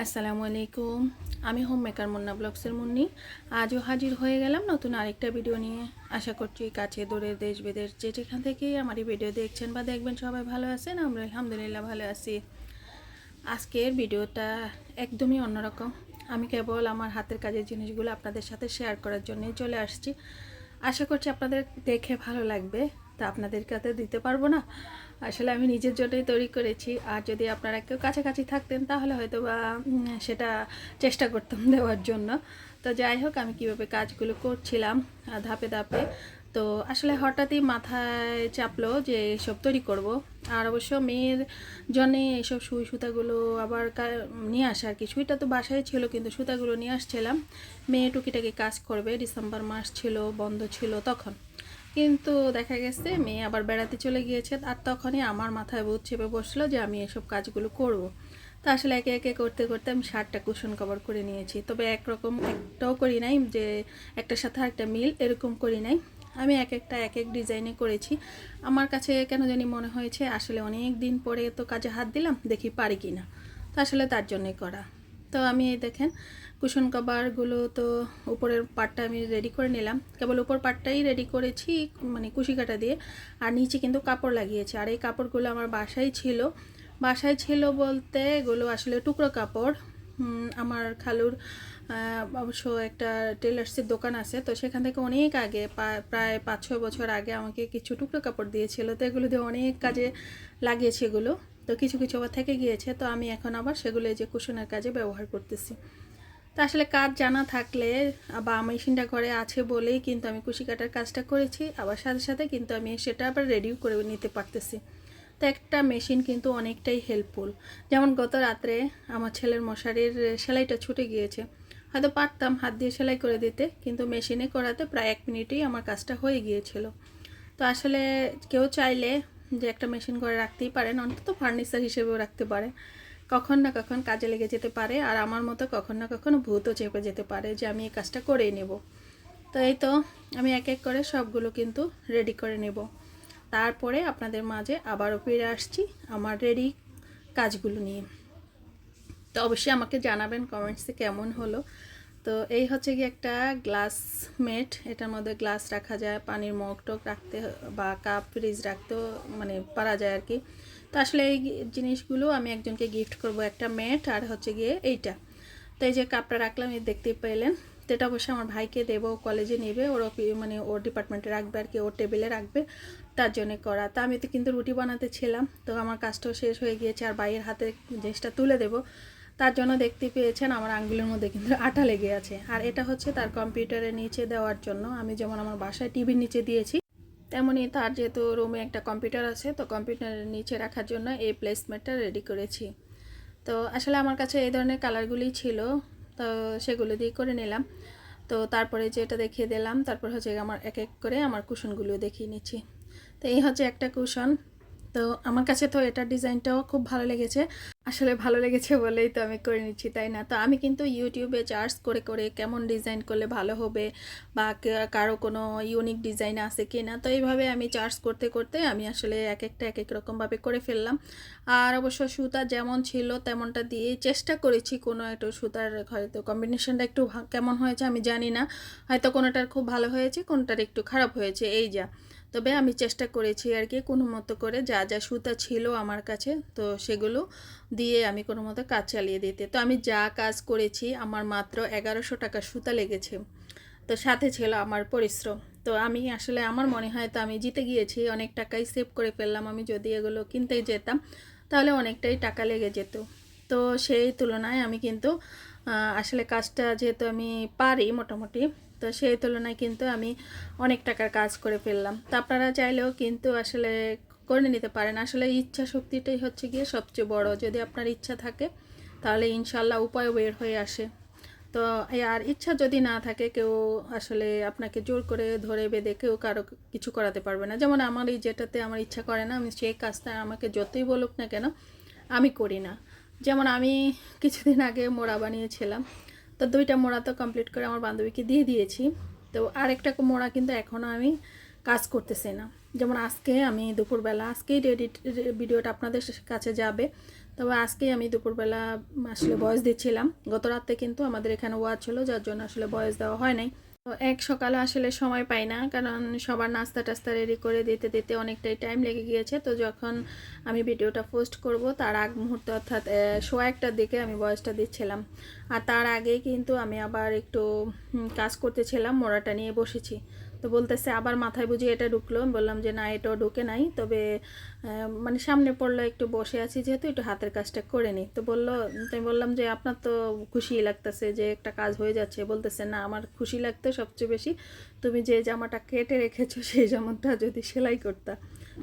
আসসালামু আলাইকুম। আমি হোম মেকার মুন্না ব্লগসের মুন্নি। আজও হাজির হয়ে গেলাম নতুন আরেকটা ভিডিও নিয়ে। আশা করছি কাছে, দূরে, দেশ, বিদেশ, যে যেখান থেকেই আমার এই ভিডিও দেখছেন বা দেখবেন সবাই ভালো আছেন, আমরা আলহামদুলিল্লাহ ভালো আছি। আজকের ভিডিওটা একদমই অন্যরকম। আমি কেবল আমার হাতের কাজের জিনিসগুলো আপনাদের সাথে শেয়ার করার জন্যই চলে আসছি। আশা করছি আপনাদের দেখে ভালো লাগবে। তা আপনাদের কাছে দিতে পারব না। আসলে আমি নিজের জন্যই তৈরি করেছি। আর যদি আপনারা কেউ কাছাকাছি থাকতেন, তাহলে হয়তো বা সেটা চেষ্টা করতাম দেওয়ার জন্য। তো যাই হোক, আমি কীভাবে কাজগুলো করছিলাম ধাপে ধাপে। তো আসলে হঠাৎই মাথায় চাপলো যে এসব তৈরি করব। আর অবশ্য মেয়ের জন্যে এইসব সুই সুতাগুলো আবার নিয়ে আসা আর কি। সুইটা তো বাসায় ছিল, কিন্তু সুতাগুলো নিয়ে আসছিলাম। মেয়ে টুকিটাকি কাজ করবে, ডিসেম্বর মাস ছিল, বন্ধ ছিল তখন। কিন্তু দেখা গেছে মেয়ে আবার বেড়াতে চলে গিয়েছে আর তখনই আমার মাথায় বুধ চেপে বসল যে আমি এসব কাজগুলো করব। তো আসলে একে একে করতে করতে আমি শার্টটা কুশন কভার করে নিয়েছি। তবে একরকম একটাও করি নাই যে একটার সাথে একটা মিল এরকম করি নাই। আমি এক একটা এক এক ডিজাইনে করেছি। আমার কাছে কেন জানি মনে হয়েছে আসলে অনেক দিন পরে তো কাজে হাত দিলাম, দেখি পারি কি না তো আসলে তার জন্যই করা। তো আমি এই দেখেন কুশন কভারগুলো তো উপরের পার্টটা আমি রেডি করে নিলাম। কেবল উপর পার্টটাই রেডি করেছি মানে কুশি কাটা দিয়ে। আর নিচে কিন্তু কাপড় লাগিয়েছে। আর এই কাপড়গুলো আমার বাসায় ছিল। বাসায় ছিল বলতে এগুলো আসলে টুকরো কাপড়। আমার খালুর অবশ্য একটা টেলার্সের দোকান আছে। তো সেখান থেকে অনেক আগে প্রায় পাঁচ ছয় বছর আগে আমাকে কিছু টুকরো কাপড় দিয়েছিল। তো এগুলো দিয়ে অনেক কাজে লাগিয়েছে এগুলো। তো কিছু কিছু আবার থেকে গিয়েছে। তো আমি এখন আবার সেগুলো এই যে কুশনের কাজে ব্যবহার করতেছি। তো আসলে কাজ জানা থাকলে, বা মেশিনটা ঘরে আছে বলেই কিন্তু আমি কুশি কাটার কাজটা করেছি। আবার সাথে সাথে কিন্তু আমি সেটা আবার রেডিও করে নিতে পারতেছি। তো একটা মেশিন কিন্তু অনেকটাই হেল্পফুল যেমন গত রাত্রে আমার ছেলের মশারির সেলাইটা ছুটে গিয়েছে। হয়তো পারতাম হাত দিয়ে সেলাই করে দিতে, কিন্তু মেশিনে করাতে প্রায় এক মিনিটেই আমার কাজটা হয়ে গিয়েছিল। তো আসলে কেউ চাইলে যে একটা মেশিন করে রাখতেই পারেন, অন্তত ফার্নিচার হিসেবেও রাখতে পারে। কখন না কখন কাজে লেগে যেতে পারে আর আমার মতো কখন না কখন ভূতও চেপে যেতে পারে যে আমি এই কাজটা করেই নেব। তো এই তো আমি এক এক করে সবগুলো কিন্তু রেডি করে নেব। তারপরে আপনাদের মাঝে আবারও ফিরে আসছি আমার রেডি কাজগুলো নিয়ে। তো অবশ্যই আমাকে জানাবেন কমেন্টসে কেমন হলো। তো এই হচ্ছে কি একটা গ্লাস মেট এটার মধ্যে গ্লাস রাখা যায়, পানির মগ টক রাখতে বা কাপ ফ্রিজ রাখতেও মানে পারা যায় আর কি। তো আসলে এই জিনিসগুলো আমি একজনকে গিফট করব, একটা ম্যাট আর হচ্ছে গিয়ে এইটা। তো এই যে কাপটা রাখলাম, এই দেখতেই পেলেন। তো এটা অবশ্যই আমার ভাইকে দেবো কলেজে নেবে, ওর মানে ওর ডিপার্টমেন্টে রাখবে আর কি, ওর টেবিলে রাখবে, তার জন্য করা। তা আমি তো কিন্তু রুটি বানাতে ছিলাম, তো আমার কাজটাও শেষ হয়ে গিয়েছে, আর বাইরের হাতে জিনিসটা তুলে দেবো। তার জন্য দেখতে পেয়েছেন, আমার আঙ্গুলের মধ্যে কিন্তু আটা লেগে আছে। আর এটা হচ্ছে তার কম্পিউটারের নিচে দেওয়ার জন্য, আমি যেমন আমার বাসায় টিভির নিচে দিয়েছি তেমনই তার যেহেতু রুমে একটা কম্পিউটার আছে, তো কম্পিউটারের নিচে রাখার জন্য এই প্লেসমেন্টটা রেডি করেছি। তো আসলে আমার কাছে এই ধরনের কালারগুলি ছিল, তো সেগুলো দিয়ে করে নিলাম। তো তারপরে যেটা দেখিয়ে দিলাম, তারপর হচ্ছে আমার এক এক করে আমার কুশনগুলো দেখিয়ে নিচ্ছি। তো এই হচ্ছে একটা কুশন তো আমার কাছে তো এটার ডিজাইনটাও খুব ভালো লেগেছে। আসলে ভালো লেগেছে বলেই তো আমি করে নিচ্ছি, তাই না? তো আমি কিন্তু ইউটিউবে চার্জ করে করে কেমন ডিজাইন করলে ভালো হবে বা কারও কোনো ইউনিক ডিজাইন আছে কি না তো এইভাবে আমি চার্জ করতে করতে আমি আসলে এক একটা এক এক রকমভাবে করে ফেললাম। আর অবশ্য সুতা যেমন ছিল তেমনটা দিয়ে চেষ্টা করেছি কোনো একটু সুতার, হয়তো কম্বিনেশনটা একটু কেমন হয়েছে আমি জানি না। হয়তো কোনোটার খুব ভালো হয়েছে, কোনোটার একটু খারাপ হয়েছে, এই যা। তবে আমি চেষ্টা করেছি আর কি কোনো মতো করে যা যা সুতা ছিল আমার কাছে, তো সেগুলো দিয়ে আমি কোনো মতো কাজ চালিয়ে দিতে। তো আমি যা কাজ করেছি, আমার মাত্র এগারোশো টাকা সুতা লেগেছে। তো সাথে ছিল আমার পরিশ্রম। তো আমি আসলে আমার মনে হয় তো আমি জিতে গিয়েছি, অনেক টাকাই সেভ করে ফেললাম আমি যদি এগুলো কিনতে যেতাম, তাহলে অনেকটাই টাকা লেগে যেত। তো সেই তুলনায় আমি কিন্তু আসলে কাজটা যেহেতু আমি পারি মোটামুটি তো সেই তুলনায় কিন্তু আমি অনেক টাকার কাজ করে ফেললাম। তো আপনারা চাইলেও কিন্তু আসলে করে নিতে পারেন। আসলে ইচ্ছা শক্তিটাই হচ্ছে গিয়ে সবচেয়ে বড়। যদি আপনার ইচ্ছা থাকে, তাহলে ইনশাল্লাহ উপায় বের হয়ে আসে। তো আর ইচ্ছা যদি না থাকে, কেউ আসলে আপনাকে জোর করে ধরে বেঁধে কেউ কারও কিছু করাতে পারবে না। যেমন আমার এই যেটাতে আমার ইচ্ছা করে না, আমি সেই কাজটা আমাকে যতই বলুক না কেন, আমি করি না। যেমন আমি কিছুদিন আগে মোড়া বানিয়েছিলাম। তো দুইটা মোড়া তো কমপ্লিট করে আমার বান্ধবীকে দিয়ে দিয়েছি। তো আরেকটা মোড়া কিন্তু এখনও আমি কাজ করতেছি না। যেমন আজকে আমি দুপুরবেলা, আজকেই রেডি ভিডিওটা আপনাদের কাছে যাবে। তবে আজকেই আমি দুপুরবেলা আসলে বয়স দিচ্ছিলাম। গত রাতে কিন্তু আমাদের এখানে ওয়াজ ছিল যার জন্য আসলে বয়স দেওয়া হয় নাই। তো এক সকালে আসলে সময় পাই না, কারণ সবার নাস্তা টাস্তা রেডি করে দিতে দিতে অনেকটাই টাইম লেগে গিয়েছে। তো যখন আমি ভিডিওটা পোস্ট করব, তার আগ মুহূর্তে অর্থাৎ সোয়া একটার দিকে আমি বয়সটা দিচ্ছিলাম। আর তার আগেই কিন্তু আমি আবার একটু কাজ করতেছিলাম মোড়াটা নিয়ে বসেছি। তো বলতেছে আবার মাথায় বুঝি এটা ঢুকলো। বললাম যে, না, এটাও ঢুকে নাই। তবে মানে সামনে পড়ল, একটু বসে আছি যেহেতু, একটু হাতের কাজটা করে নিই তো বলল, তো আমি বললাম যে, আপনার তো খুশি লাগতেছে যে, একটা কাজ হয়ে যাচ্ছে। বলতেছে, না, আমার খুশি লাগতো সবচেয়ে বেশি। তুমি যে জামাটা কেটে রেখেছো, সেই জামাটা যদি সেলাই করতা।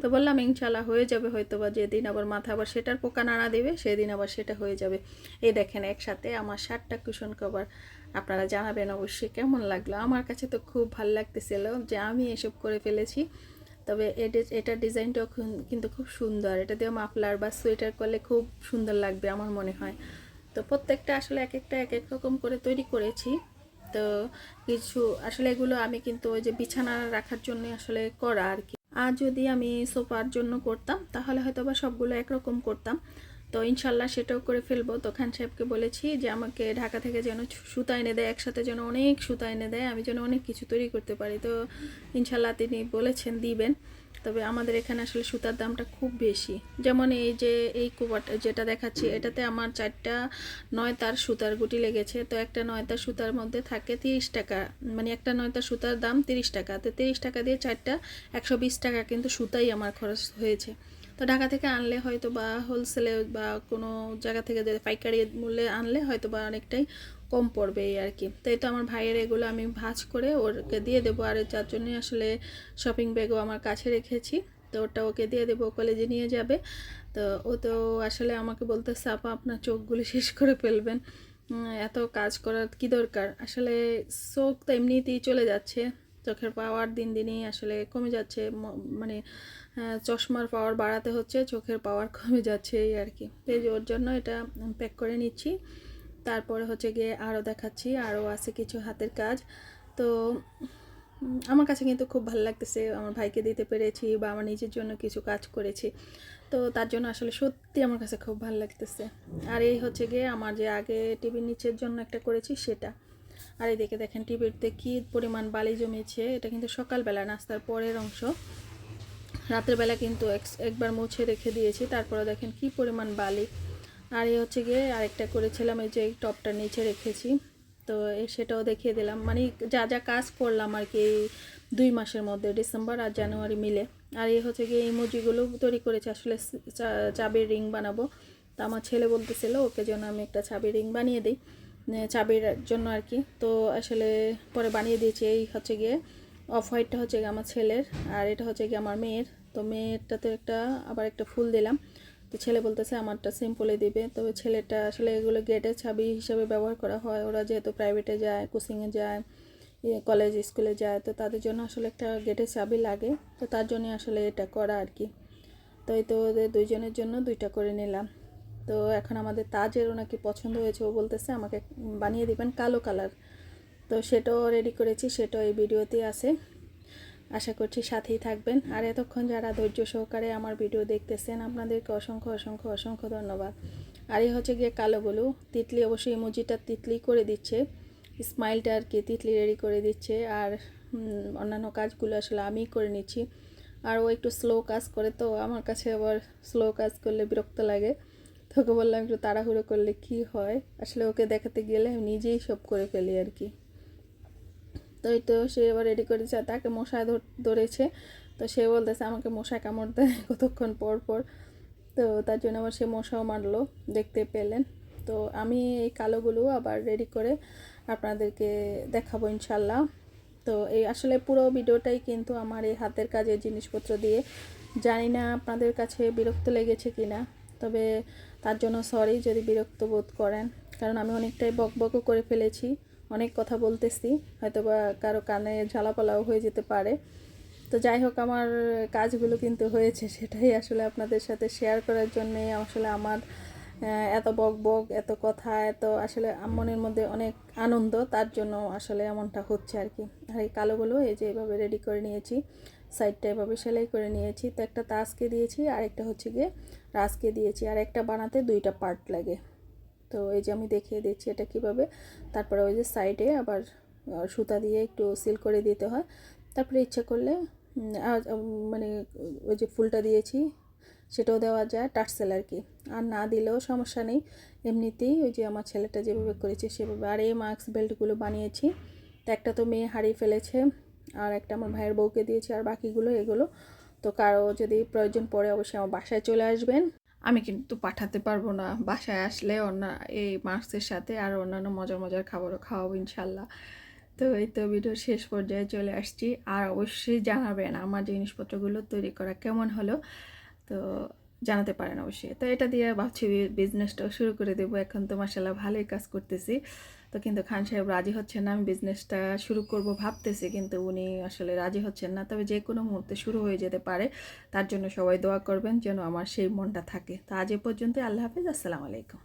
তো বললাম ইনশাল্লাহ হয়ে যাবে। হয়তো বা যেদিন আবার মাথা আবার সেটার পোকা নাড়া দেবে, সেদিন আবার সেটা হয়ে যাবে। এই দেখেন, একসাথে আমার শার্টটা কুশন কভার। আপনারা জানাবেন অবশ্যই কেমন লাগল। আমার কাছে তো খুব ভালো লাগতেছিল যে আমি এসব করে ফেলেছি। তবে এটা এটার ডিজাইনটাও কিন্তু খুব সুন্দর। এটা দিয়ে মাফলার বা সোয়েটার করলে খুব সুন্দর লাগবে আমার মনে হয়। তো প্রত্যেকটা আসলে এক একটা, এক এক রকম করে তৈরি করেছি। তো কিছু, আসলে এগুলো আমি কিন্তু ওই যে বিছানা রাখার জন্য আসলে করা আর কি। আর যদি আমি সোফার জন্য করতাম, তাহলে হয়তো বা সবগুলো একরকম করতাম। তো ইনশাল্লাহ সেটাও করে ফেলব। তো খান সাহেবকে বলেছি যে, আমাকে ঢাকা থেকে যেন সুতা এনে দেয়, একসাথে যেন অনেক সুতা এনে দেয়, আমি যেন অনেক কিছু তৈরি করতে পারি। তো ইনশাল্লাহ তিনি বলেছেন, দিবেন। তবে আমাদের এখানে আসলে সুতার দামটা খুব বেশি। যেমন এই যে, এই কুবাটা, যেটা দেখাচ্ছি, এটাতে আমার চারটা নয়তার সুতার গুটি লেগেছে। তো একটা নয়তার সুতার মধ্যে থাকে তিরিশ টাকা মানে একটা নয়তার সুতার দাম তিরিশ টাকা। তো তিরিশ টাকা দিয়ে চারটা একশো বিশ টাকা কিন্তু সুতাই আমার খরচ হয়েছে। তো ঢাকা থেকে আনলে হয়তো বা হোলসেলে বা কোনো জায়গা থেকে যদি পাইকারি মূল্যে আনলে হয়তো বা অনেকটাই কম পড়বে এই আর কি। তাই তো আমার ভাইয়ের এগুলো আমি ভাজ করে ওরকে দিয়ে দেবো আর যার জন্যই আসলে শপিং ব্যাগও আমার কাছে রেখেছি। তো ওটা ওকে দিয়ে দেবো কলেজে নিয়ে যাবে। তো ও তো আসলে আমাকে বলতেছে, আপা, আপনার চোখগুলো শেষ করে ফেলবেন। এত কাজ করার কি দরকার? আসলে চোখ তো এমনিতেই চলে যাচ্ছে। চোখের পাওয়ার দিন দিনই আসলে কমে যাচ্ছে মানে চশমার পাওয়ার বাড়াতে হচ্ছে, চোখের পাওয়ার কমে যাচ্ছে এই আর কি। এই ওর জন্য এটা প্যাক করে নিচ্ছি। তারপরে হচ্ছে গিয়ে আরও দেখাচ্ছি, আরও আছে কিছু হাতের কাজ। তো আমার কাছে কিন্তু খুব ভালো লাগতেছে, আমার ভাইকে দিতে পেরেছি বা আমার নিজের জন্য কিছু কাজ করেছি। তো তার জন্য আসলে সত্যি আমার কাছে খুব ভালো লাগতেছে। আর এই হচ্ছে গিয়ে আমার যে আগে টিভির নিচের জন্য একটা করেছি সেটা। আর এই দেখে দেখেন টিভিতে কী পরিমাণ বালি জমেছে, এটা কিন্তু সকালবেলা নাস্তার পরের অংশ। রাতের বেলা কিন্তু এক- একবার মুছে রেখে দিয়েছি, তারপরে দেখেন কি পরিমাণ বালি। আর এই হচ্ছে গিয়ে আরেকটা করেছিলাম, এই যে এই টপটা নিচে রেখেছি। তো সেটাও দেখিয়ে দিলাম। মানে যা যা কাজ করলাম আর কি দুই মাসের মধ্যে, ডিসেম্বর আর জানুয়ারি মিলে। আর এই হচ্ছে গিয়ে এই ইমোজিগুলো তৈরি করেছি, আসলে চাবির রিং বানাবো। তো আমার ছেলে বলতেছিল, ওকে যেন আমি একটা চাবির রিং বানিয়ে দিই চাবির জন্য আর কি। তো আসলে পরে বানিয়ে দিয়েছি, এই হচ্ছে গিয়ে অফ হোয়াইটটা হচ্ছে গিয়ে আমার ছেলের, আর এটা হচ্ছে গিয়ে আমার মেয়ের। তো মেয়েরটাতে একটা, আবার একটা ফুল দিলাম। তো ছেলে বলতেছে, আমারটা সিম্পলে দিবে। তবে ছেলেটা আসলে এগুলো গেটের ছাবি হিসাবে ব্যবহার করা হয়। ওরা যেহেতু প্রাইভেটে যায় কোচিংয়ে যায় কলেজ স্কুলে যায়, তো তাদের জন্য আসলে একটা গেটের চাবি লাগে। তো তার জন্য আসলে এটা করা আর কি। তো এই তো ওদের দুইজনের জন্য দুইটা করে নিলাম। তো এখন আমাদের তাজেরও নাকি পছন্দ হয়েছে। ও বলতেছে, আমাকে বানিয়ে দিবেন কালো কালার। তো সেটাও রেডি করেছি, সেটাও এই ভিডিওতে আছে। আশা করছি সাথেই থাকবেন। আর এতক্ষণ যারা ধৈর্য সহকারে আমার ভিডিও দেখতেছেন, আপনাদেরকে অসংখ্য অসংখ্য অসংখ্য ধন্যবাদ। আর এই হচ্ছে গিয়ে কালো বলু। তিতলি অবশ্যই ইমোজিটা তিতলি করে দিচ্ছে। স্মাইলটা আর কি তিতলি রেডি করে দিচ্ছে। আর অন্যান্য কাজগুলো আসলে আমিই করে নিচ্ছি। আর ও একটু স্লো কাজ করে তো, আমার কাছে আবার স্লো কাজ করলে বিরক্ত লাগে। তোকে বললাম একটু তাড়াহুড়ো করলে কি হয়? আসলে ওকে দেখাতে গেলে আমি নিজেই সব করে ফেলি আর কি। তো এই তো সে এবার রেডি করেছে আর তাকে মশায় ধরেছে। তো সে বলতেছে, আমাকে মশায় কামড় দেয় কতক্ষণ পর পর। তো তার জন্য আবার সে মশাও মারলো, দেখতে পেলেন। তো আমি এই কালোগুলো আবার রেডি করে আপনাদেরকে দেখাবো ইনশাল্লাহ তো এই আসলে পুরো ভিডিওটাই কিন্তু আমার এই হাতের কাজের জিনিসপত্র দিয়ে। জানি না আপনাদের কাছে বিরক্ত লেগেছে কি না তবে তার জন্য সরি যদি বিরক্ত বোধ করেন। কারণ আমি অনেকটাই বকবকও করে ফেলেছি। অনেক কথা বলতেছি হয়তো বা কারও কানে ঝালাপালাও হয়ে যেতে পারে। তো যাই হোক, আমার কাজগুলো কিন্তু হয়েছে, সেটাই আসলে আপনাদের সাথে শেয়ার করার জন্যে। আসলে আমার এত বক বক, এত কথা, এত আসলে মনের মধ্যে অনেক আনন্দ, তার জন্য আসলে এমনটা হচ্ছে আর কি। আর এই কালোগুলো, এই যে এভাবে রেডি করে নিয়েছি সাইডটা এভাবে সেলাই করে নিয়েছি। তো একটা তাজকে দিয়েছি আর একটা হচ্ছে গিয়ে রাজকে দিয়েছি। আর একটা বানাতে দুইটা পার্ট লাগে। তো এই যে আমি দেখিয়ে দিচ্ছি এটা কীভাবে। তারপরে ওই যে সাইডে আবার সুতা দিয়ে একটু সিল করে দিতে হয়। তারপরে ইচ্ছা করলে মানে ওই যে ফুলটা দিয়েছি, সেটাও দেওয়া যায় টার্সেল আর কি। আর না দিলেও সমস্যা নেই। এমনিতেই ওই যে আমার ছেলেটা যেভাবে করেছে, সেভাবে। আর এই মাস্ক বেল্টগুলো বানিয়েছি। তো একটা তো মেয়ে হারিয়ে ফেলেছে, আর একটা আমার ভাইয়ের বউকে দিয়েছি, আর বাকিগুলো এগুলো। তো কারও যদি প্রয়োজন পড়ে অবশ্যই আমার বাসায় চলে আসবেন। আমি কিন্তু পাঠাতে পারব না। বাসায় আসলে অন্য এই মাস্কের সাথে আর অন্যান্য মজার মজার খাবারও খাওয়াবো ইনশাল্লাহ। তো এই তো ভিডিওর শেষ পর্যায়ে চলে আসছি। আর অবশ্যই জানাবেন আমার জিনিসপত্রগুলো তৈরি করা কেমন হলো। তো জানাতে পারেন অবশ্যই। তো এটা দিয়ে ভাবছি বিজনেসটাও শুরু করে দেবো। এখন তো মাসাল্লাহ ভালোই কাজ করতেছি। তো কিন্তু খান সাহেব রাজি হচ্ছেন না, আমি বিজনেসটা শুরু করব ভাবতেছি, কিন্তু উনি আসলে রাজি হচ্ছেন না। তবে যে কোনো মুহূর্তে শুরু হয়ে যেতে পারে, তার জন্য সবাই দোয়া করবেন যেন আমার সেই মনটা থাকে। তো আজ এ পর্যন্তই, আল্লাহ হাফিজ, আসসালামু আলাইকুম।